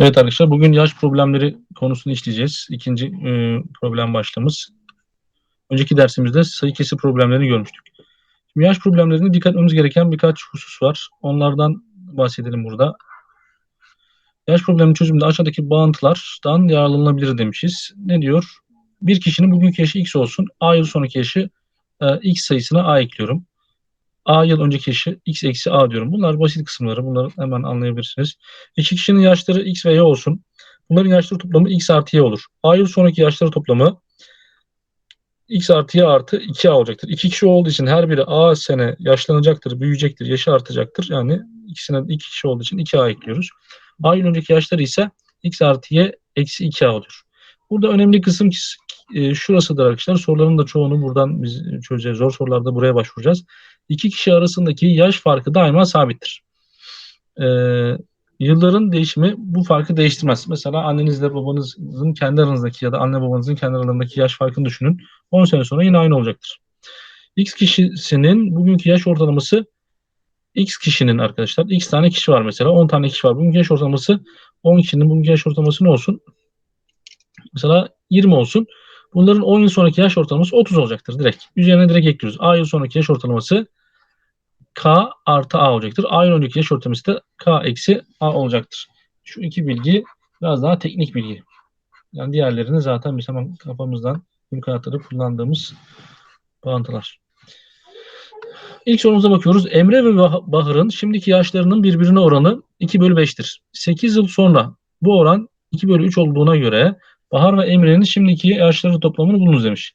Evet arkadaşlar bugün yaş problemleri konusunu işleyeceğiz. İkinci e, problem başlığımız. Önceki dersimizde sayı kesir problemlerini görmüştük. Şimdi yaş problemlerinde dikkat etmemiz gereken birkaç husus var. Onlardan bahsedelim burada. Yaş probleminin çözümünde aşağıdaki bağıntılardan yararlanılabilir demişiz. Ne diyor? Bir kişinin bugünkü yaşı x olsun. A yıl sonraki yaşı e, x sayısına a ekliyorum. A yıl önceki yaşı x eksi a diyorum. Bunlar basit kısımları. Bunları hemen anlayabilirsiniz. İki kişinin yaşları x ve y olsun. Bunların yaşları toplamı x artı y olur. A yıl sonraki yaşları toplamı x artı y artı 2a olacaktır. İki kişi olduğu için her biri a sene yaşlanacaktır, büyüyecektir, yaşı artacaktır. Yani ikisine iki kişi olduğu için 2a ekliyoruz. A yıl önceki yaşları ise x artı y eksi 2a oluyor. Burada önemli kısım e, şurasıdır arkadaşlar. Soruların da çoğunu buradan biz çözeceğiz. Zor sorularda buraya başvuracağız. İki kişi arasındaki yaş farkı daima sabittir. Ee, yılların değişimi bu farkı değiştirmez. Mesela annenizle babanızın kendi aranızdaki ya da anne babanızın kendi aralarındaki yaş farkını düşünün. 10 sene sonra yine aynı olacaktır. X kişisinin bugünkü yaş ortalaması X kişinin arkadaşlar. X tane kişi var mesela. 10 tane kişi var. Bugünkü yaş ortalaması 10 kişinin bugünkü yaş ortalaması ne olsun? Mesela 20 olsun. Bunların 10 yıl sonraki yaş ortalaması 30 olacaktır direkt. Üzerine direkt ekliyoruz. A yıl sonraki yaş ortalaması K artı A olacaktır. A yıl önceki yaş ortalaması da K eksi A olacaktır. Şu iki bilgi biraz daha teknik bilgi. Yani diğerlerini zaten biz hemen kafamızdan hayatta kullandığımız bağıntılar. İlk sorumuza bakıyoruz. Emre ve Bahır'ın şimdiki yaşlarının birbirine oranı 2 bölü 5'tir. 8 yıl sonra bu oran 2 bölü 3 olduğuna göre Bahar ve Emre'nin şimdiki yaşları toplamını bulunuz demiş.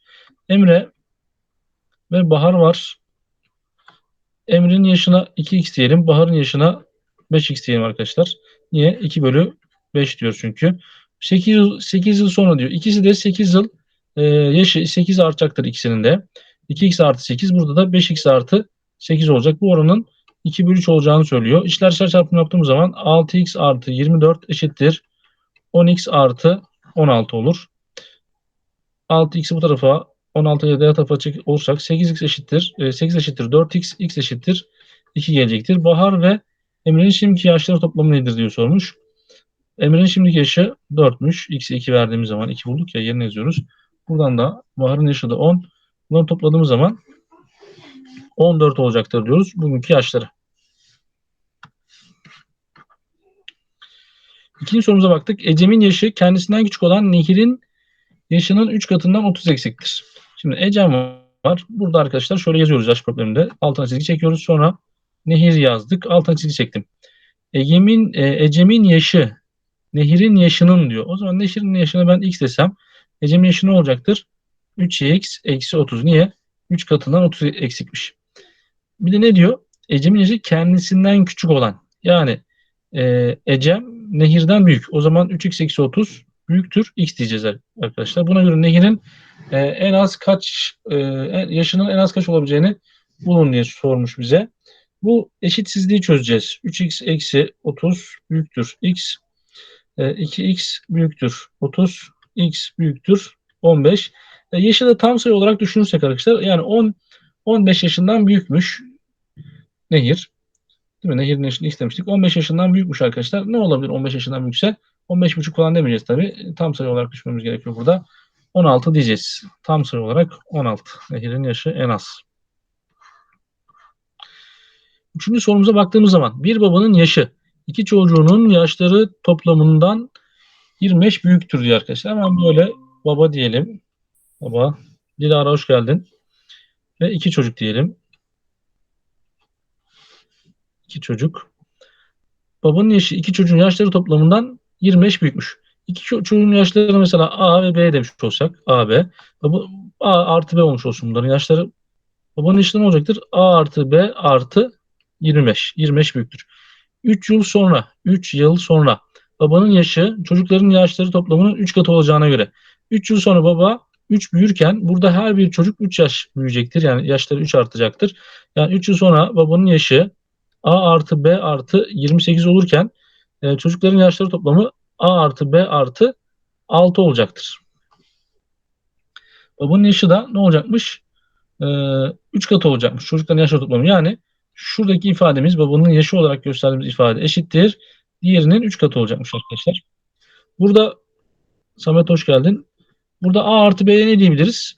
Emre ve Bahar var. Emre'nin yaşına 2x diyelim. Bahar'ın yaşına 5x diyelim arkadaşlar. Niye? 2 bölü 5 diyor çünkü. 8 yıl, 8 yıl sonra diyor. İkisi de 8 yıl e, yaşı 8 artacaktır ikisinin de. 2x artı 8 burada da 5x artı 8 olacak. Bu oranın 2 bölü 3 olacağını söylüyor. İşler çarpımı yaptığımız zaman 6x artı 24 eşittir 10x artı 16 olur. 6x'i bu tarafa 16'ya diğer tarafa çek olursak 8x eşittir. 8 e, eşittir 4x, x eşittir 2 gelecektir. Bahar ve Emre'nin şimdiki yaşları toplamı nedir diyor sormuş. Emre'nin şimdiki yaşı 4'müş. X'e 2 verdiğimiz zaman 2 bulduk ya yerine yazıyoruz. Buradan da Bahar'ın yaşı da 10. Bunları topladığımız zaman 14 olacaktır diyoruz bugünkü yaşları. İkinci sorumuza baktık. Ecem'in yaşı kendisinden küçük olan Nehir'in yaşının 3 katından 30 eksiktir. Şimdi Ecem var. Burada arkadaşlar şöyle yazıyoruz yaş probleminde. Altına çizgi çekiyoruz. Sonra Nehir yazdık. Altına çizgi çektim. Egemin, e, Ecem'in yaşı Nehir'in yaşının diyor. O zaman Nehir'in yaşına ben x desem Ecem'in yaşı ne olacaktır? 3x eksi 30. Niye? 3 katından 30 eksikmiş. Bir de ne diyor? Ecem'in yaşı kendisinden küçük olan. Yani e, Ecem nehirden büyük. O zaman 3x eksi 30 büyüktür x diyeceğiz arkadaşlar. Buna göre nehirin e, en az kaç e, yaşının en az kaç olabileceğini bulun diye sormuş bize. Bu eşitsizliği çözeceğiz. 3x eksi 30 büyüktür x. E, 2x büyüktür 30. x büyüktür 15. E, yaşı da tam sayı olarak düşünürsek arkadaşlar yani 10 15 yaşından büyükmüş nehir. Değil mi? Nehirin yaşını x demiştik. 15 yaşından büyükmüş arkadaşlar. Ne olabilir 15 yaşından büyükse? 15,5 falan demeyeceğiz tabii. Tam sayı olarak düşmemiz gerekiyor burada. 16 diyeceğiz. Tam sayı olarak 16. Nehirin yaşı en az. Üçüncü sorumuza baktığımız zaman bir babanın yaşı iki çocuğunun yaşları toplamından 25 büyüktür diyor arkadaşlar. Hemen böyle baba diyelim. Baba. Dilara hoş geldin. Ve iki çocuk diyelim. İki çocuk. Babanın yaşı iki çocuğun yaşları toplamından 25 büyükmüş. İki çocuğun yaşları mesela A ve B demiş olsak A, B. Baba, A artı B olmuş olsun bunların yaşları. Babanın yaşı ne olacaktır? A artı B artı 25. 25 büyüktür. 3 yıl sonra, 3 yıl sonra babanın yaşı çocukların yaşları toplamının 3 katı olacağına göre 3 yıl sonra baba 3 büyürken burada her bir çocuk 3 yaş büyüyecektir. Yani yaşları 3 artacaktır. Yani 3 yıl sonra babanın yaşı A artı B artı 28 olurken e, çocukların yaşları toplamı A artı B artı 6 olacaktır. Babanın yaşı da ne olacakmış? E, 3 katı olacakmış. Çocukların yaşları toplamı. Yani şuradaki ifademiz babanın yaşı olarak gösterdiğimiz ifade eşittir. Diğerinin 3 katı olacakmış arkadaşlar. Burada Samet hoş geldin. Burada A artı B'ye ne diyebiliriz?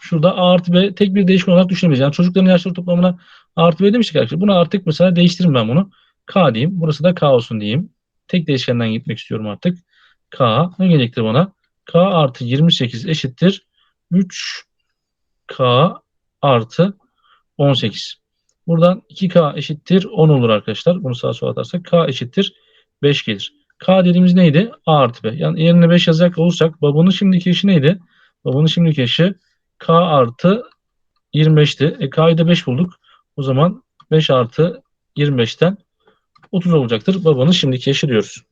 Şurada A artı B tek bir değişken olarak düşünebiliriz. Yani çocukların yaşları toplamına A artı B demiştik arkadaşlar. Bunu artık mesela değiştireyim ben bunu. K diyeyim. Burası da K olsun diyeyim. Tek değişkenden gitmek istiyorum artık. K ne gelecektir bana? K artı 28 eşittir 3K artı 18. Buradan 2K eşittir 10 olur arkadaşlar. Bunu sağa sola atarsak K eşittir 5 gelir. K dediğimiz neydi? A artı B. Yani yerine 5 yazacak olursak babanın şimdiki eşi neydi? Babanın şimdiki eşi K artı 25'ti. E, K'yı da 5 bulduk. O zaman 5 artı 25'ten 30 olacaktır. Babanın şimdiki eşi diyoruz.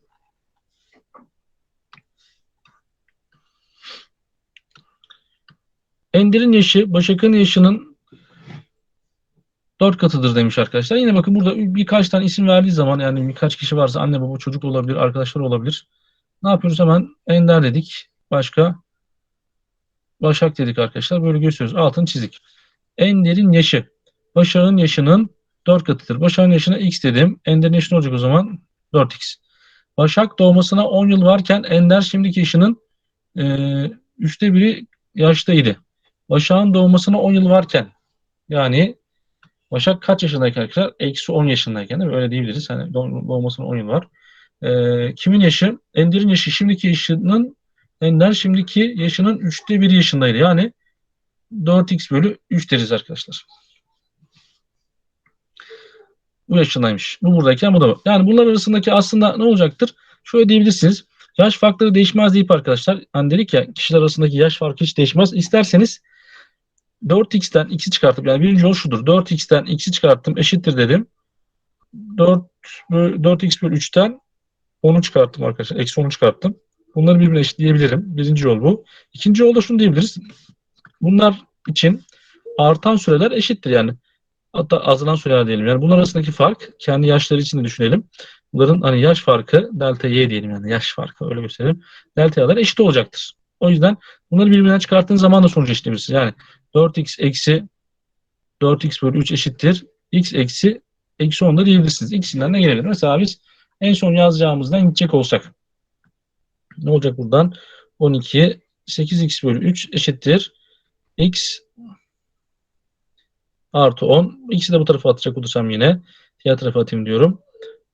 Ender'in yaşı Başak'ın yaşının 4 katıdır demiş arkadaşlar. Yine bakın burada birkaç tane isim verdiği zaman yani birkaç kişi varsa anne baba çocuk olabilir, arkadaşlar olabilir. Ne yapıyoruz? Hemen Ender dedik. Başka Başak dedik arkadaşlar. Böyle gösteriyoruz. Altını çizik. Ender'in yaşı. Başak'ın yaşının 4 katıdır. Başak'ın yaşına x dedim. Ender'in yaşı ne olacak o zaman? 4x. Başak doğmasına 10 yıl varken Ender şimdiki yaşının e, üçte biri yaştaydı. Başak'ın doğmasına 10 yıl varken yani Başak kaç yaşındayken arkadaşlar? Eksi 10 yaşındayken değil mi? Öyle diyebiliriz. Hani doğmasına 10 yıl var. Ee, kimin yaşı? Ender'in yaşı şimdiki yaşının Ender şimdiki yaşının 3'te 1 yaşındaydı. Yani 4x bölü 3 deriz arkadaşlar. Bu yaşındaymış. Bu buradayken bu da. Yani bunlar arasındaki aslında ne olacaktır? Şöyle diyebilirsiniz. Yaş farkları değişmez deyip arkadaşlar. Hani dedik ya kişiler arasındaki yaş farkı hiç değişmez. İsterseniz 4x'ten x'i çıkartıp yani birinci yol şudur. 4x'ten x'i çıkarttım eşittir dedim. 4 4x bölü 3'ten 10'u çıkarttım arkadaşlar. Eksi 10'u çıkarttım. Bunları birbirine eşitleyebilirim. Birinci yol bu. İkinci yolda şunu diyebiliriz. Bunlar için artan süreler eşittir yani. Hatta azalan süreler diyelim. Yani bunlar arasındaki fark kendi yaşları için de düşünelim. Bunların hani yaş farkı delta y diyelim yani yaş farkı öyle gösterelim. Delta y'ler eşit olacaktır. O yüzden bunları birbirinden çıkarttığınız zaman da sonucu eşitleyebilirsiniz. Yani 4x eksi 4x bölü 3 eşittir. x eksi eksi 10 da diyebilirsiniz. İkisinden ne gelebilir? Mesela biz en son yazacağımızdan gidecek olsak ne olacak buradan? 12 8x bölü 3 eşittir. x artı 10. X'i de bu tarafa atacak olursam yine diğer tarafa atayım diyorum.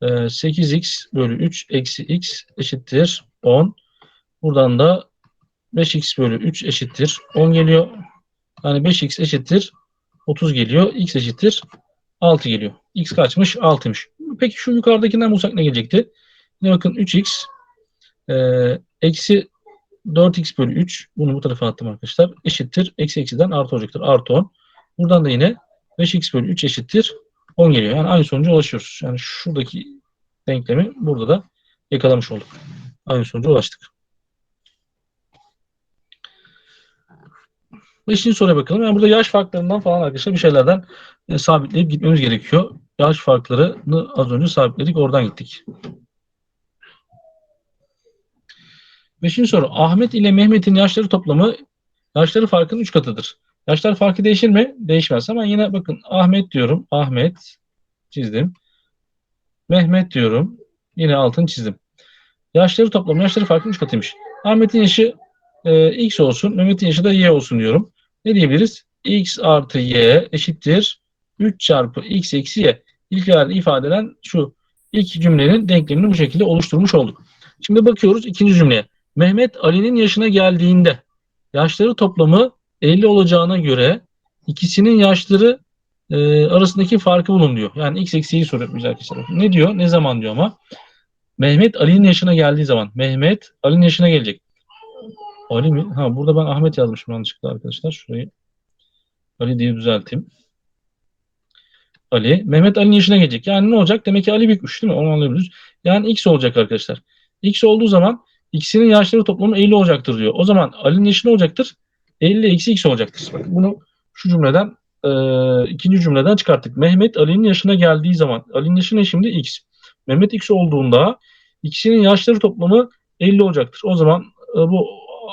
8x ee, bölü 3 eksi x eşittir 10. Buradan da 5x bölü 3 eşittir 10 geliyor. Yani 5x eşittir 30 geliyor. x eşittir 6 geliyor. x kaçmış? 6'mış. Peki şu yukarıdakinden bulsak ne gelecekti? Yine bakın 3x e, eksi 4x bölü 3 bunu bu tarafa attım arkadaşlar. Eşittir. Eksi eksiden artı olacaktır. Artı 10. Buradan da yine 5x bölü 3 eşittir 10 geliyor. Yani aynı sonuca ulaşıyoruz. Yani şuradaki denklemi burada da yakalamış olduk. Aynı sonuca ulaştık. Beşinci soruya bakalım. Yani burada yaş farklarından falan arkadaşlar bir şeylerden e, sabitleyip gitmemiz gerekiyor. Yaş farklarını az önce sabitledik. Oradan gittik. Beşinci soru. Ahmet ile Mehmet'in yaşları toplamı yaşları farkının 3 katıdır. Yaşlar farkı değişir mi? Değişmez. Ama yine bakın Ahmet diyorum. Ahmet çizdim. Mehmet diyorum. Yine altını çizdim. Yaşları toplamı yaşları farkının 3 katıymış. Ahmet'in yaşı e, x olsun. Mehmet'in yaşı da y olsun diyorum. Ne diyebiliriz? x artı y eşittir 3 çarpı x eksi y. İlk ifadeden şu ilk cümlenin denklemini bu şekilde oluşturmuş olduk. Şimdi bakıyoruz ikinci cümleye. Mehmet Ali'nin yaşına geldiğinde yaşları toplamı 50 olacağına göre ikisinin yaşları e, arasındaki farkı bulun diyor. Yani x eksiği soruyor bize arkadaşlar. Ne diyor? Ne zaman diyor ama? Mehmet Ali'nin yaşına geldiği zaman. Mehmet Ali'nin yaşına gelecek. Ali mi? Ha burada ben Ahmet yazmışım yanlışlıkla arkadaşlar. Şurayı Ali diye düzelteyim. Ali. Mehmet Ali'nin yaşına gelecek. Yani ne olacak? Demek ki Ali büyükmüş değil mi? Onu anlayabiliriz. Yani X olacak arkadaşlar. X olduğu zaman ikisinin yaşları toplamı 50 olacaktır diyor. O zaman Ali'nin yaşı ne olacaktır? 50 eksi X olacaktır. Bak, bunu şu cümleden e, ikinci cümleden çıkarttık. Mehmet Ali'nin yaşına geldiği zaman Ali'nin yaşı ne şimdi? X. Mehmet X olduğunda ikisinin yaşları toplamı 50 olacaktır. O zaman e, bu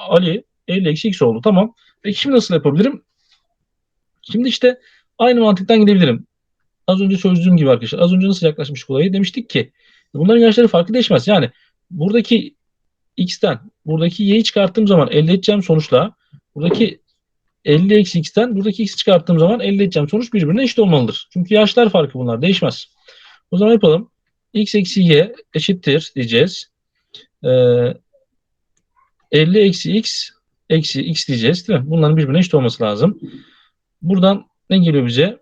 Ali 50 eksi X oldu. Tamam. Peki şimdi nasıl yapabilirim? Şimdi işte aynı mantıktan gidebilirim. Az önce çözdüğüm gibi arkadaşlar. Az önce nasıl yaklaşmış olayı demiştik ki bunların yaşları farkı değişmez. Yani buradaki x'ten buradaki y'yi çıkarttığım zaman elde edeceğim sonuçla buradaki 50 eksi x'ten buradaki x'i çıkarttığım zaman elde edeceğim sonuç birbirine eşit olmalıdır. Çünkü yaşlar farkı bunlar değişmez. O zaman yapalım. x eksi y eşittir diyeceğiz. Ee, 50 eksi x eksi x diyeceğiz değil mi? Bunların birbirine eşit olması lazım. Buradan ne geliyor bize?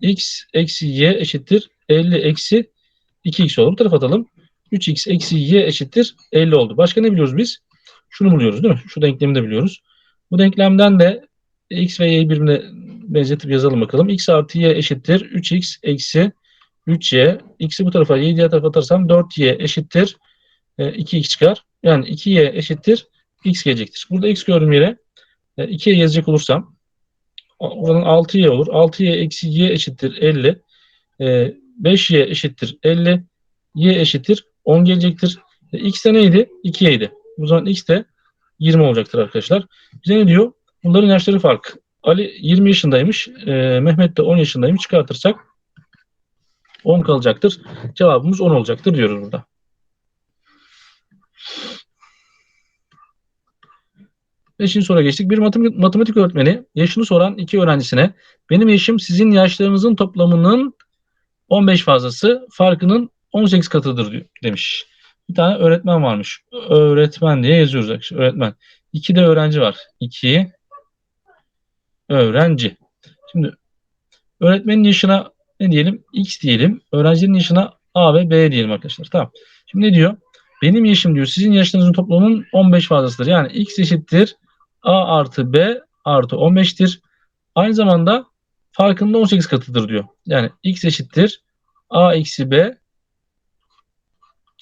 x eksi y eşittir 50 eksi 2x olur. Bu tarafa atalım. 3x eksi y eşittir 50 oldu. Başka ne biliyoruz biz? Şunu buluyoruz değil mi? Şu denklemi de biliyoruz. Bu denklemden de x ve y'yi birbirine benzetip yazalım bakalım. x artı y eşittir 3x eksi 3y. x'i bu tarafa y'yi diğer tarafa atarsam 4y eşittir 2x e, çıkar. Yani 2y eşittir x gelecektir. Burada x gördüğüm yere 2'ye yazacak olursam Buradan 6y olur. 6y eksi y eşittir 50. E, 5y eşittir 50. y eşittir 10 gelecektir. E, x de neydi? 2y'ydi. O zaman x de 20 olacaktır arkadaşlar. Bize ne diyor? Bunların yaşları fark. Ali 20 yaşındaymış. E, Mehmet de 10 yaşındaymış. Çıkartırsak 10 kalacaktır. Cevabımız 10 olacaktır diyoruz burada. Beşinci soruya geçtik. Bir matematik öğretmeni yaşını soran iki öğrencisine benim yaşım sizin yaşlarınızın toplamının 15 fazlası farkının 18 katıdır diyor, demiş. Bir tane öğretmen varmış. Öğretmen diye yazıyoruz. Öğretmen. İki de öğrenci var. İki öğrenci. Şimdi öğretmenin yaşına ne diyelim? X diyelim. Öğrencinin yaşına A ve B diyelim arkadaşlar. Tamam. Şimdi ne diyor? Benim yaşım diyor sizin yaşlarınızın toplamının 15 fazlasıdır. Yani X eşittir A artı B artı 15'tir. Aynı zamanda farkında 18 katıdır diyor. Yani x eşittir A eksi B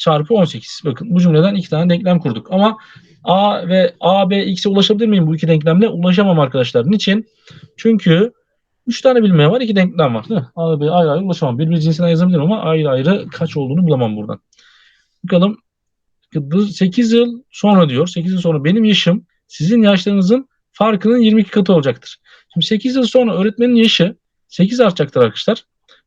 çarpı 18. Bakın bu cümleden iki tane denklem kurduk. Ama A ve A, B, X'e ulaşabilir miyim bu iki denklemle? Ulaşamam arkadaşlar. Niçin? Çünkü 3 tane bilmeye var, iki denklem var. Değil mi? B ayrı ayrı ulaşamam. Birbiri cinsine yazabilirim ama ayrı ayrı kaç olduğunu bulamam buradan. Bakalım 8 yıl sonra diyor. 8 yıl sonra benim yaşım sizin yaşlarınızın farkının 22 katı olacaktır. Şimdi 8 yıl sonra öğretmenin yaşı 8 artacaktır arkadaşlar.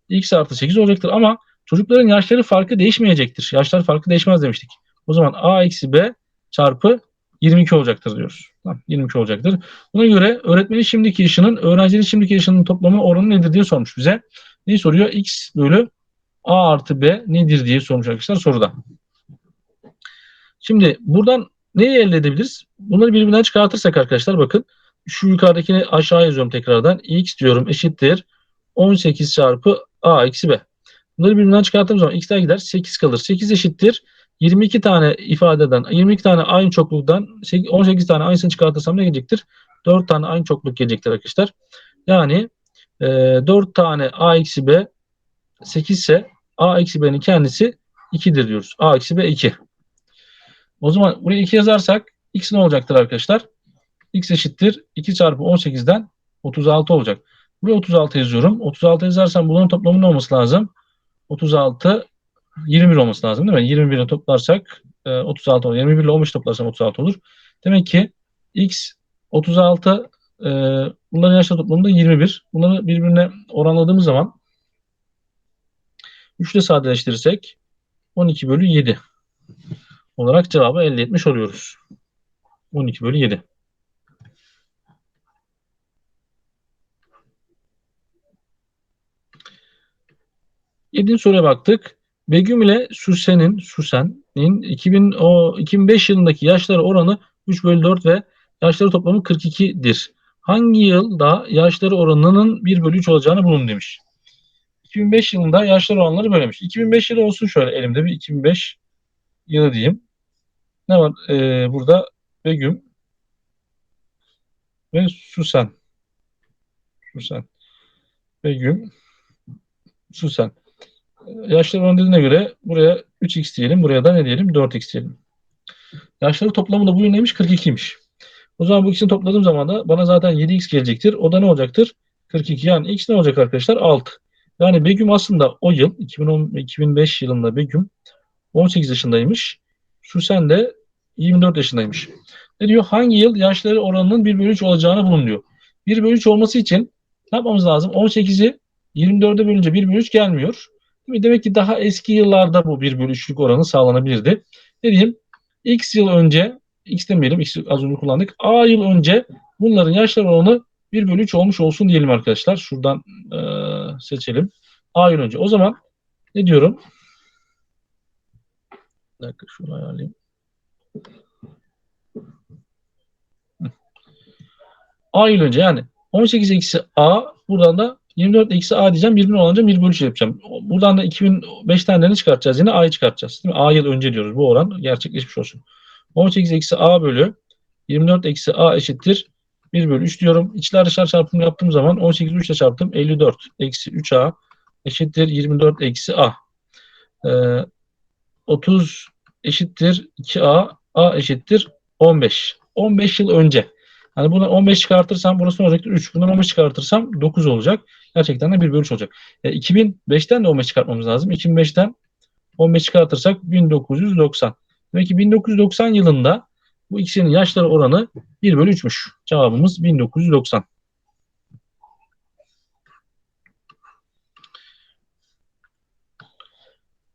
X artı 8 olacaktır ama çocukların yaşları farkı değişmeyecektir. Yaşlar farkı değişmez demiştik. O zaman A eksi B çarpı 22 olacaktır diyoruz. Tamam, 22 olacaktır. Buna göre öğretmenin şimdiki yaşının öğrencinin şimdiki yaşının toplamı oranı nedir diye sormuş bize. Neyi soruyor? X bölü A artı B nedir diye sormuş arkadaşlar soruda. Şimdi buradan Neyi elde edebiliriz? Bunları birbirinden çıkartırsak arkadaşlar bakın. Şu yukarıdakini aşağı yazıyorum tekrardan. x diyorum eşittir 18 çarpı a eksi b. Bunları birbirinden çıkarttığım zaman x'ler gider 8 kalır. 8 eşittir 22 tane ifadeden 22 tane aynı çokluktan 18 tane aynısını çıkartırsam ne gelecektir? 4 tane aynı çokluk gelecektir arkadaşlar. Yani e, 4 tane a eksi b 8 ise a eksi b'nin kendisi 2'dir diyoruz. a eksi b 2. O zaman buraya 2 yazarsak x ne olacaktır arkadaşlar? x eşittir 2 çarpı 18'den 36 olacak. Buraya 36 yazıyorum. 36 yazarsam bunların toplamı ne olması lazım? 36 21 olması lazım değil mi? 21 ile toplarsak 36 e, olur. 21 ile 15 toplarsam 36 olur. Demek ki x 36 e, bunların yaşlar toplamında 21. Bunları birbirine oranladığımız zaman 3 ile sadeleştirirsek 12 bölü 7 olarak cevabı elde etmiş oluyoruz. 12 bölü 7. Yedinci soruya baktık. Begüm ile Süsen'in Süsen'in 2000, o, 2005 yılındaki yaşları oranı 3 bölü 4 ve yaşları toplamı 42'dir. Hangi yılda yaşları oranının 1 bölü 3 olacağını bulun demiş. 2005 yılında yaşları oranları böylemiş. 2005 yılı olsun şöyle elimde bir 2005 yılı diyeyim. Ne var ee, burada? Begüm ve Susan. Susan. Begüm, Susan. Yaşları oranı göre buraya 3x diyelim. Buraya da ne diyelim? 4x diyelim. Yaşları toplamı da bu neymiş? 42'ymiş. O zaman bu ikisini topladığım zaman da bana zaten 7x gelecektir. O da ne olacaktır? 42. Yani x ne olacak arkadaşlar? 6. Yani Begüm aslında o yıl 2010, 2005 yılında Begüm 18 yaşındaymış. Susen de 24 yaşındaymış. Ne diyor? Hangi yıl yaşları oranının 1 bölü 3 olacağını bulun diyor. 1 bölü 3 olması için ne yapmamız lazım? 18'i 24'e bölünce 1 bölü 3 gelmiyor. Demek ki daha eski yıllarda bu 1 bölü 3'lük oranı sağlanabilirdi. Ne diyeyim? X yıl önce X demeyelim. X az önce kullandık. A yıl önce bunların yaşları oranı 1 bölü 3 olmuş olsun diyelim arkadaşlar. Şuradan e, seçelim. A yıl önce. O zaman ne diyorum? Bir dakika şunu ayarlayayım. A yıl önce yani 18 eksi A buradan da 24 eksi A diyeceğim. Birbirine olunca 1 bölü 3 yapacağım. Buradan da 2005'ten ne çıkartacağız? Yine A'yı çıkartacağız. Değil mi? A yıl önce diyoruz. Bu oran gerçekleşmiş olsun. 18 eksi A bölü 24 eksi A eşittir 1 bölü 3 diyorum. İçler dışlar çarpımı yaptığım zaman 18 3 ile çarptım. 54 eksi 3A eşittir 24 eksi A. Ee, 30 eşittir 2A. A eşittir 15. 15 yıl önce. Hani bunu 15 çıkartırsam burası ne olacaktır? 3. Bundan 15 çıkartırsam 9 olacak. Gerçekten de 1 bölü 3 olacak. E, 2005'ten de 15 çıkartmamız lazım. 2005'ten 15 çıkartırsak 1990. Demek ki 1990 yılında bu ikisinin yaşları oranı 1 bölü 3'müş. Cevabımız 1990.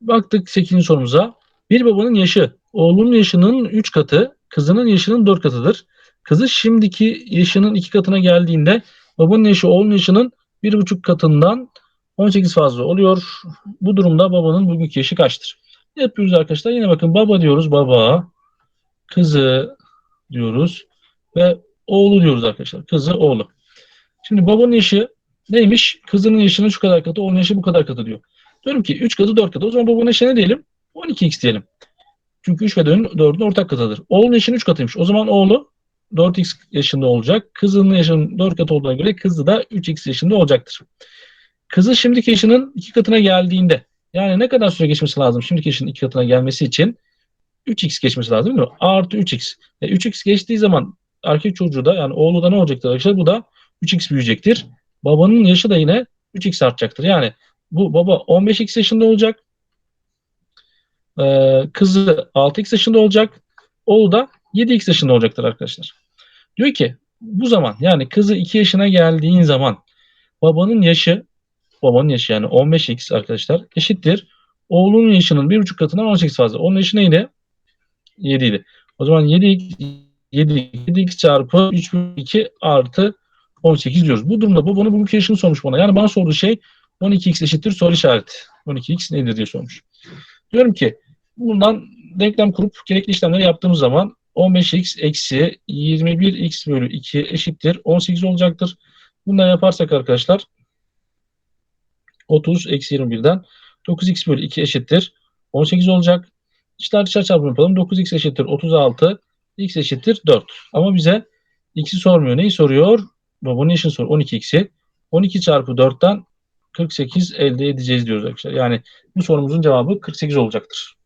Baktık 8. sorumuza. Bir babanın yaşı oğlunun yaşının 3 katı, kızının yaşının 4 katıdır. Kızı şimdiki yaşının 2 katına geldiğinde babanın yaşı oğlunun yaşının 1,5 katından 18 fazla oluyor. Bu durumda babanın bugünkü yaşı kaçtır? Ne yapıyoruz arkadaşlar? Yine bakın baba diyoruz baba, kızı diyoruz ve oğlu diyoruz arkadaşlar. Kızı, oğlu. Şimdi babanın yaşı neymiş? Kızının yaşının şu kadar katı, oğlunun yaşı bu kadar katı diyor. Diyorum ki 3 katı 4 katı. O zaman babanın yaşı ne diyelim? 12x diyelim. Çünkü 3 ve 4'ün ortak katıdır. Oğlunun yaşının 3 katıymış. O zaman oğlu 4x yaşında olacak. Kızının yaşının 4 katı olduğuna göre kızı da 3x yaşında olacaktır. Kızı şimdiki yaşının 2 katına geldiğinde yani ne kadar süre geçmesi lazım şimdiki yaşının 2 katına gelmesi için 3x geçmesi lazım değil mi? Artı 3x. E, 3x geçtiği zaman erkek çocuğu da yani oğlu da ne olacaktır arkadaşlar? Bu da 3x büyüyecektir. Babanın yaşı da yine 3x artacaktır. Yani bu baba 15x yaşında olacak. Ee, kızı 6x yaşında olacak. Oğlu da 7x yaşında olacaktır arkadaşlar. Diyor ki bu zaman yani kızı 2 yaşına geldiğin zaman babanın yaşı babanın yaşı yani 15x arkadaşlar eşittir. Oğlunun yaşının 1,5 katından 18 fazla. Onun yaşı neydi? 7 idi. O zaman 7x 7, 7x çarpı 3 bölü 2 artı 18 diyoruz. Bu durumda babanın bugünkü yaşını sormuş bana. Yani bana sorduğu şey 12x eşittir soru işareti. 12x nedir diye sormuş. Diyorum ki bundan denklem kurup gerekli işlemleri yaptığımız zaman 15x eksi 21x bölü 2 eşittir 18 olacaktır. Bundan yaparsak arkadaşlar 30 eksi 21'den 9x bölü 2 eşittir 18 olacak. İçler dışarı çarpımı yapalım. 9x eşittir 36 x eşittir 4. Ama bize x'i sormuyor. Neyi soruyor? Babanın yaşını soruyor. 12x'i. 12 çarpı 4'ten 48 elde edeceğiz diyoruz arkadaşlar. Yani bu sorumuzun cevabı 48 olacaktır.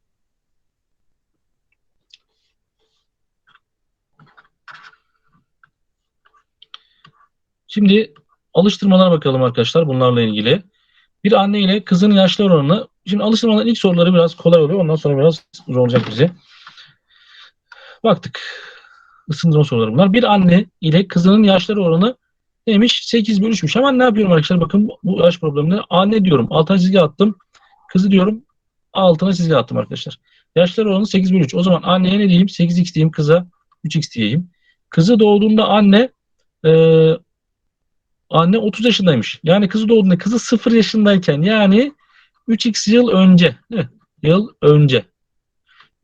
Şimdi alıştırmalara bakalım arkadaşlar bunlarla ilgili. Bir anne ile kızın yaşlı oranını şimdi alıştırmaların ilk soruları biraz kolay oluyor. Ondan sonra biraz zor olacak bize. Baktık. Isındırma soruları bunlar. Bir anne ile kızının yaşları oranı neymiş? 8 bölü 3'müş. Hemen ne yapıyorum arkadaşlar? Bakın bu yaş probleminde anne diyorum. Altına çizgi attım. Kızı diyorum. Altına çizgi attım arkadaşlar. Yaşları oranı 8 bölü 3. O zaman anneye ne diyeyim? 8x diyeyim. Kıza 3x diyeyim. Kızı doğduğunda anne e, anne 30 yaşındaymış. Yani kızı doğduğunda kızı 0 yaşındayken yani 3x yıl önce yıl önce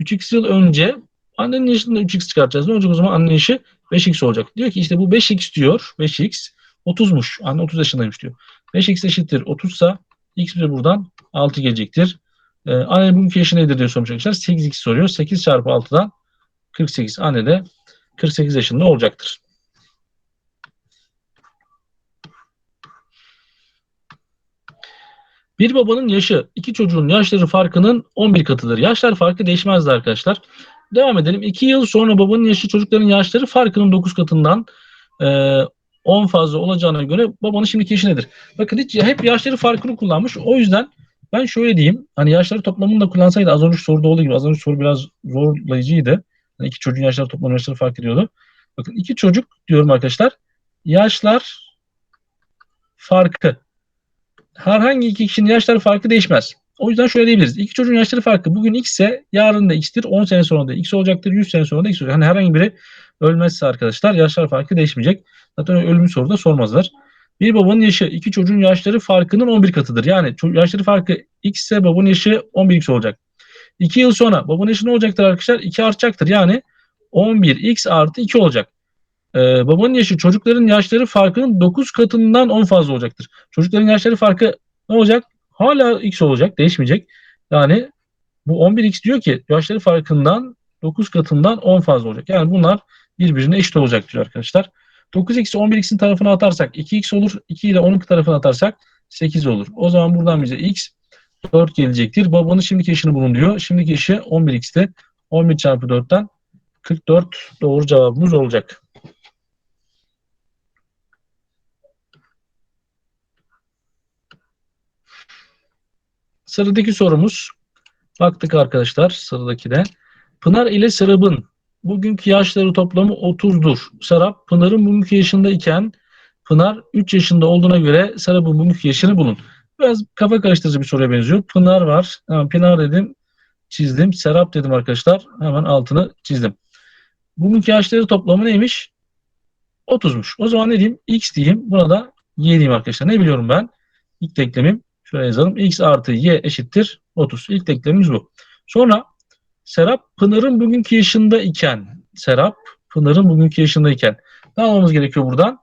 3x yıl önce annenin yaşında 3x çıkartacağız. Ne olacak o zaman annenin yaşı 5x olacak. Diyor ki işte bu 5x diyor. 5x 30'muş. Anne 30 yaşındaymış diyor. 5x eşittir 30 sa x bize buradan 6 gelecektir. Ee, annenin bugünkü yaşı nedir diye sormuş arkadaşlar. 8x soruyor. 8 çarpı 6'dan 48. Anne de 48 yaşında olacaktır. Bir babanın yaşı iki çocuğun yaşları farkının 11 katıdır. Yaşlar farkı değişmezdi arkadaşlar. Devam edelim. 2 yıl sonra babanın yaşı çocukların yaşları farkının 9 katından e, 10 fazla olacağına göre babanın şimdiki yaşı nedir? Bakın hiç hep yaşları farkını kullanmış. O yüzden ben şöyle diyeyim. Hani yaşları toplamını da kullansaydı az önce soruda olduğu gibi az önce soru biraz zorlayıcıydı. Yani iki çocuğun yaşları toplamı yaşları fark ediyordu. Bakın iki çocuk diyorum arkadaşlar. Yaşlar farkı. Herhangi iki kişinin yaşları farkı değişmez. O yüzden şöyle diyebiliriz. İki çocuğun yaşları farkı bugün x ise yarın da x'tir. 10 sene sonra da x olacaktır. 100 sene sonra da x olacak. Hani herhangi biri ölmezse arkadaşlar yaşlar farkı değişmeyecek. Zaten ölüm soruda sormazlar. Bir babanın yaşı iki çocuğun yaşları farkının 11 katıdır. Yani yaşları farkı x ise babanın yaşı 11x olacak. 2 yıl sonra babanın yaşı ne olacaktır arkadaşlar? 2 artacaktır. Yani 11x artı 2 olacak. Ee, babanın yaşı çocukların yaşları farkının 9 katından 10 fazla olacaktır. Çocukların yaşları farkı ne olacak? Hala x olacak. Değişmeyecek. Yani bu 11x diyor ki yaşları farkından 9 katından 10 fazla olacak. Yani bunlar birbirine eşit olacak diyor arkadaşlar. 9x'i 11x'in tarafına atarsak 2x olur. 2 ile 10'un tarafına atarsak 8 olur. O zaman buradan bize x 4 gelecektir. Babanın şimdiki yaşını bulun diyor. Şimdiki yaşı 11x'te. 11 çarpı 4'ten 44 doğru cevabımız olacak. Sıradaki sorumuz. Baktık arkadaşlar sıradaki de. Pınar ile Serap'ın bugünkü yaşları toplamı 30'dur. Serap Pınar'ın bugünkü yaşında iken Pınar 3 yaşında olduğuna göre Serap'ın bugünkü yaşını bulun. Biraz kafa karıştırıcı bir soruya benziyor. Pınar var. Hemen Pınar dedim. Çizdim. Serap dedim arkadaşlar. Hemen altını çizdim. Bugünkü yaşları toplamı neymiş? 30'muş. O zaman ne diyeyim? X diyeyim. Buna da Y diyeyim arkadaşlar. Ne biliyorum ben? İlk denklemim şöyle yazalım. X artı Y eşittir 30. İlk denklemimiz bu. Sonra Serap Pınar'ın bugünkü yaşında iken Serap Pınar'ın bugünkü yaşında iken ne almamız gerekiyor buradan?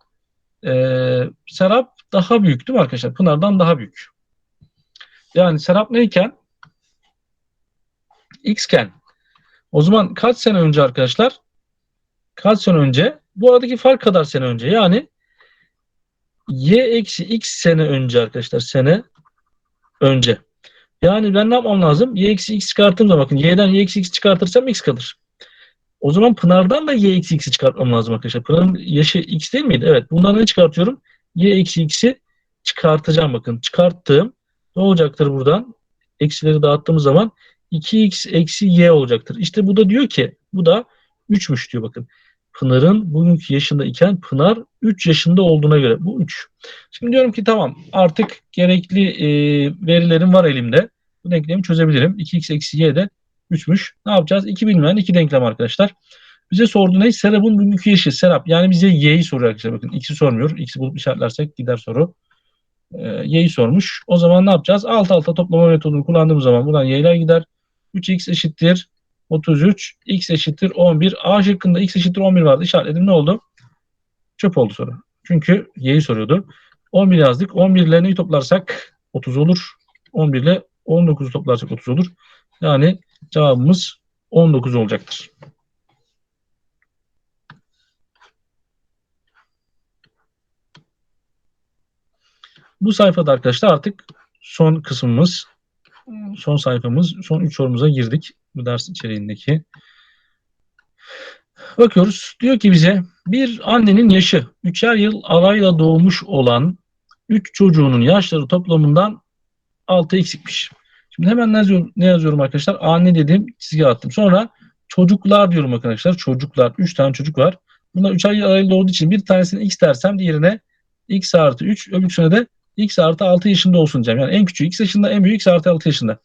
Ee, Serap daha büyük değil mi arkadaşlar? Pınar'dan daha büyük. Yani Serap neyken? X'ken. O zaman kaç sene önce arkadaşlar? Kaç sene önce? Bu aradaki fark kadar sene önce. Yani y eksi x sene önce arkadaşlar. Sene önce. Yani ben ne yapmam lazım? Y eksi x çıkarttığım zaman bakın y'den y eksi x çıkartırsam x kalır. O zaman Pınar'dan da y eksi x'i çıkartmam lazım arkadaşlar. Pınar'ın yaşı x değil miydi? Evet. Bundan ne çıkartıyorum? y eksi x'i çıkartacağım bakın. Çıkarttığım ne olacaktır buradan? Eksileri dağıttığımız zaman 2x eksi y olacaktır. İşte bu da diyor ki bu da 3'müş diyor bakın. Pınar'ın bugünkü yaşında iken Pınar 3 yaşında olduğuna göre bu 3. Şimdi diyorum ki tamam artık gerekli e, verilerim var elimde. Bu denklemi çözebilirim. 2x eksi y de 3'müş. Ne yapacağız? 2 bilmeyen 2 denklem arkadaşlar. Bize sordu ne? Serap'ın bugünkü yaşı. Serap yani bize y'yi soruyor arkadaşlar. Bakın x'i sormuyor. x'i bulup işaretlersek gider soru. E, y'yi sormuş. O zaman ne yapacağız? Alt alta toplama metodunu kullandığımız zaman buradan y'ler gider. 3x eşittir 33, x eşittir 11. A şıkkında x eşittir 11 vardı. İşaretledim ne oldu? Çöp oldu soru. Çünkü y'yi soruyordu. 11 yazdık. 11 ile neyi toplarsak 30 olur. 11 ile 19'u toplarsak 30 olur. Yani cevabımız 19 olacaktır. Bu sayfada arkadaşlar artık son kısmımız, son sayfamız, son 3 sorumuza girdik bu ders içeriğindeki. Bakıyoruz. Diyor ki bize bir annenin yaşı 3'er yıl arayla doğmuş olan 3 çocuğunun yaşları toplamından 6 eksikmiş. Şimdi hemen ne yazıyorum, ne yazıyorum arkadaşlar? Anne dedim çizgi attım. Sonra çocuklar diyorum arkadaşlar. Çocuklar. 3 tane çocuk var. Bunlar 3'er yıl arayla doğduğu için bir tanesini x dersem diğerine x artı 3 öbürsüne de x artı 6 yaşında olsun diyeceğim. Yani en küçüğü x yaşında en büyük x artı 6 yaşında.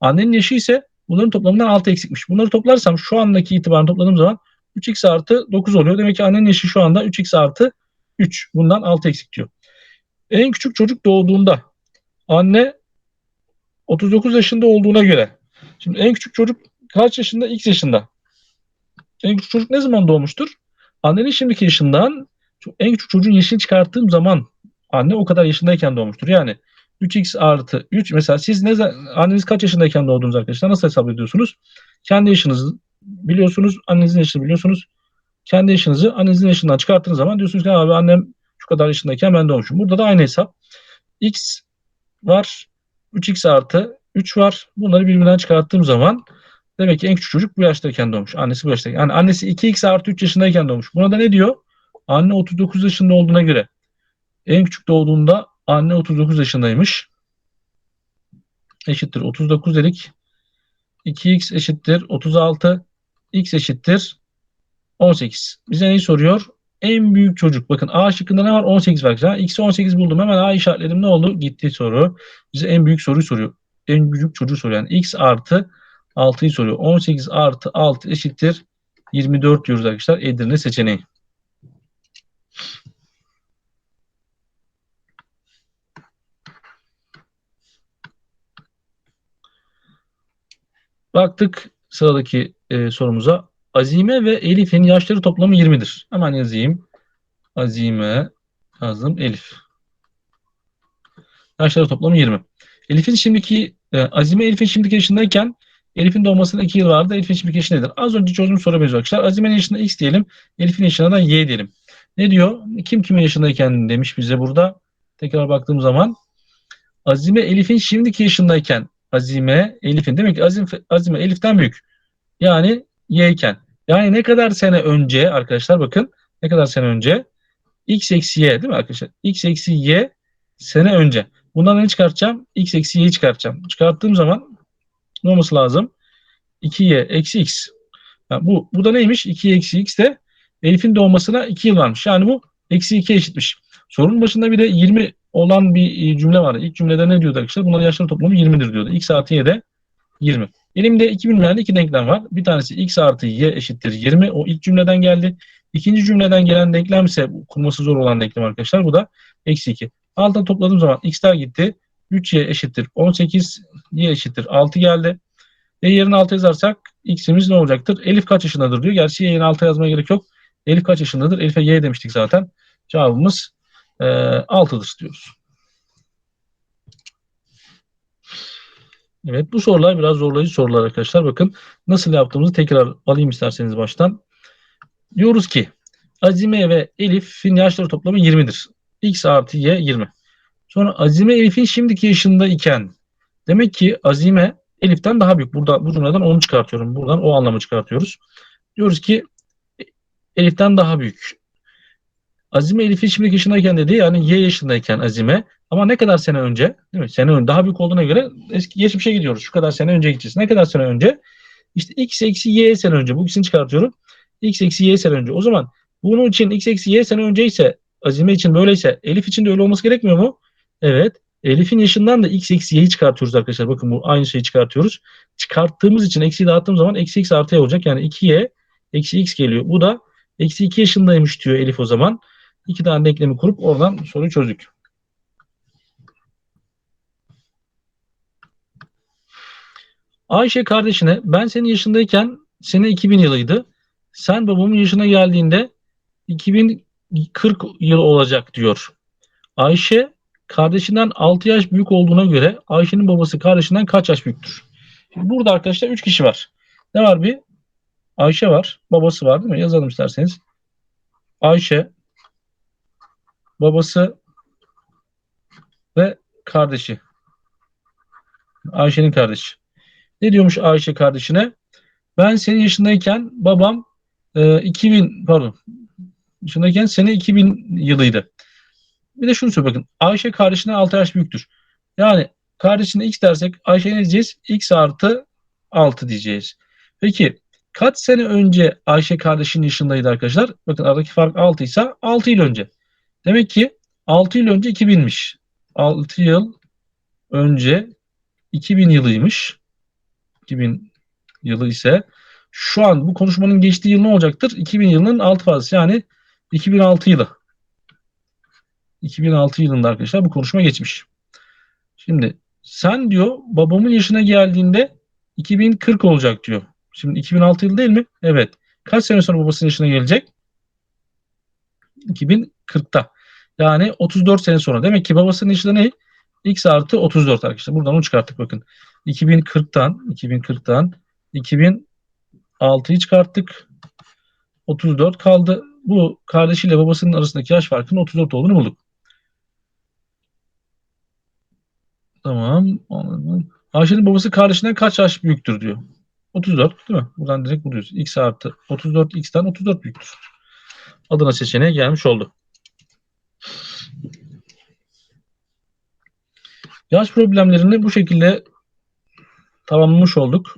Annenin yaşı ise Bunların toplamından 6 eksikmiş. Bunları toplarsam şu andaki itibaren topladığım zaman 3x artı 9 oluyor. Demek ki annenin yaşı şu anda 3x artı 3. Bundan 6 eksik diyor. En küçük çocuk doğduğunda anne 39 yaşında olduğuna göre. Şimdi en küçük çocuk kaç yaşında? X yaşında. En küçük çocuk ne zaman doğmuştur? Annenin şimdiki yaşından en küçük çocuğun yaşını çıkarttığım zaman anne o kadar yaşındayken doğmuştur. Yani 3x artı 3 mesela siz ne anneniz kaç yaşındayken doğdunuz arkadaşlar nasıl hesap ediyorsunuz? Kendi yaşınızı biliyorsunuz, annenizin yaşını biliyorsunuz. Kendi yaşınızı annenizin yaşından çıkarttığınız zaman diyorsunuz ki abi annem şu kadar yaşındayken ben doğmuşum. Burada da aynı hesap. x var, 3x artı 3 var. Bunları birbirinden çıkarttığım zaman demek ki en küçük çocuk bu yaştayken doğmuş. Annesi bu yaştayken. Yani annesi 2x artı 3 yaşındayken doğmuş. Buna da ne diyor? Anne 39 yaşında olduğuna göre en küçük doğduğunda Anne 39 yaşındaymış. Eşittir 39 dedik. 2x eşittir 36. x eşittir 18. Bize neyi soruyor? En büyük çocuk. Bakın A şıkkında ne var? 18 var. X'i 18 buldum. Hemen A işaretledim. Ne oldu? Gitti soru. Bize en büyük soruyu soruyor. en küçük çocuğu soruyor. Yani x artı 6'yı soruyor. 18 artı 6 eşittir 24 diyoruz arkadaşlar. Edirne seçeneği. Baktık sıradaki e, sorumuza. Azime ve Elif'in yaşları toplamı 20'dir. Hemen yazayım. Azime yazdım. Elif. Yaşları toplamı 20. Elif'in şimdiki e, Azime Elif'in şimdiki yaşındayken Elif'in doğmasına 2 yıl vardı. Elif'in şimdiki yaşı nedir? Az önce çözüm soru benziyor arkadaşlar. Azime'nin yaşında X diyelim. Elif'in yaşına da Y diyelim. Ne diyor? Kim kimin yaşındayken demiş bize burada. Tekrar baktığım zaman Azime Elif'in şimdiki yaşındayken Azime Elif'in demek ki Azim, Azime Elif'ten büyük. Yani Y iken. Yani ne kadar sene önce arkadaşlar bakın ne kadar sene önce X eksi Y değil mi arkadaşlar? X eksi Y sene önce. Bundan ne çıkartacağım? X eksi Y'yi çıkartacağım. Çıkarttığım zaman ne olması lazım? 2Y eksi X. Yani bu, bu da neymiş? 2Y eksi X de Elif'in doğmasına 2 yıl varmış. Yani bu eksi 2 eşitmiş. Sorunun başında bir de 20 olan bir cümle var. İlk cümlede ne diyordu arkadaşlar? Bunların yaşları toplamı 20'dir diyordu. X artı Y de 20. Elimde iki bilmeyen iki denklem var. Bir tanesi X artı Y eşittir 20. O ilk cümleden geldi. İkinci cümleden gelen denklem ise kurması zor olan denklem arkadaşlar. Bu da eksi 2. Altına topladığım zaman X'ler gitti. 3Y eşittir 18. Y eşittir 6 geldi. E yerine 6 yazarsak X'imiz ne olacaktır? Elif kaç yaşındadır diyor. Gerçi yerine 6 yazmaya gerek yok. Elif kaç yaşındadır? Elif'e Y demiştik zaten. Cevabımız e, 6'dır diyoruz. Evet bu sorular biraz zorlayıcı sorular arkadaşlar. Bakın nasıl yaptığımızı tekrar alayım isterseniz baştan. Diyoruz ki Azime ve Elif'in yaşları toplamı 20'dir. X artı Y 20. Sonra Azime Elif'in şimdiki yaşında iken demek ki Azime Elif'ten daha büyük. Burada bu cümleden onu çıkartıyorum. Buradan o anlamı çıkartıyoruz. Diyoruz ki Elif'ten daha büyük. Azime Elif'in şimdiki yaşındayken dedi yani Y yaşındayken Azime ama ne kadar sene önce? Değil mi? Sene önce daha büyük olduğuna göre eski geçmişe gidiyoruz. Şu kadar sene önce gideceğiz. Ne kadar sene önce? İşte x eksi y sene önce. Bu ikisini çıkartıyorum. x eksi y sene önce. O zaman bunun için x eksi y sene önce ise Azime için böyleyse Elif için de öyle olması gerekmiyor mu? Evet. Elif'in yaşından da x eksi y'yi çıkartıyoruz arkadaşlar. Bakın bu aynı şeyi çıkartıyoruz. Çıkarttığımız için eksiyi dağıttığım zaman eksi x artı y olacak. Yani 2y eksi x geliyor. Bu da eksi 2 yaşındaymış diyor Elif o zaman. İki tane denklemi kurup oradan soruyu çözdük. Ayşe kardeşine ben senin yaşındayken sene 2000 yılıydı. Sen babamın yaşına geldiğinde 2040 yıl olacak diyor. Ayşe kardeşinden 6 yaş büyük olduğuna göre Ayşe'nin babası kardeşinden kaç yaş büyüktür? Şimdi burada arkadaşlar 3 kişi var. Ne var bir? Ayşe var. Babası var değil mi? Yazalım isterseniz. Ayşe, babası ve kardeşi. Ayşe'nin kardeşi. Ne diyormuş Ayşe kardeşine? Ben senin yaşındayken babam e, 2000 pardon yaşındayken sene 2000 yılıydı. Bir de şunu söyle bakın. Ayşe kardeşine 6 yaş büyüktür. Yani kardeşine x dersek Ayşe'ye ne diyeceğiz? x artı 6 diyeceğiz. Peki kaç sene önce Ayşe kardeşinin yaşındaydı arkadaşlar? Bakın aradaki fark 6 ise 6 yıl önce. Demek ki 6 yıl önce 2000'miş. 6 yıl önce 2000 yılıymış. 2000 yılı ise şu an bu konuşmanın geçtiği yıl ne olacaktır? 2000 yılının 6 fazlası yani 2006 yılı. 2006 yılında arkadaşlar bu konuşma geçmiş. Şimdi sen diyor babamın yaşına geldiğinde 2040 olacak diyor. Şimdi 2006 yıl değil mi? Evet. Kaç sene sonra babasının yaşına gelecek? 2040'ta. Yani 34 sene sonra. Demek ki babasının yaşında ne? X artı 34 arkadaşlar. Buradan onu çıkarttık bakın. 2040'tan 2040'tan 2006'yı çıkarttık. 34 kaldı. Bu kardeşiyle babasının arasındaki yaş farkının 34 olduğunu bulduk. Tamam. Ayşe'nin babası kardeşinden kaç yaş büyüktür diyor. 34 değil mi? Buradan direkt buluyoruz. X artı 34 X'ten 34 büyüktür. Adana seçeneği gelmiş oldu. Yaş problemlerini bu şekilde tamamlamış olduk.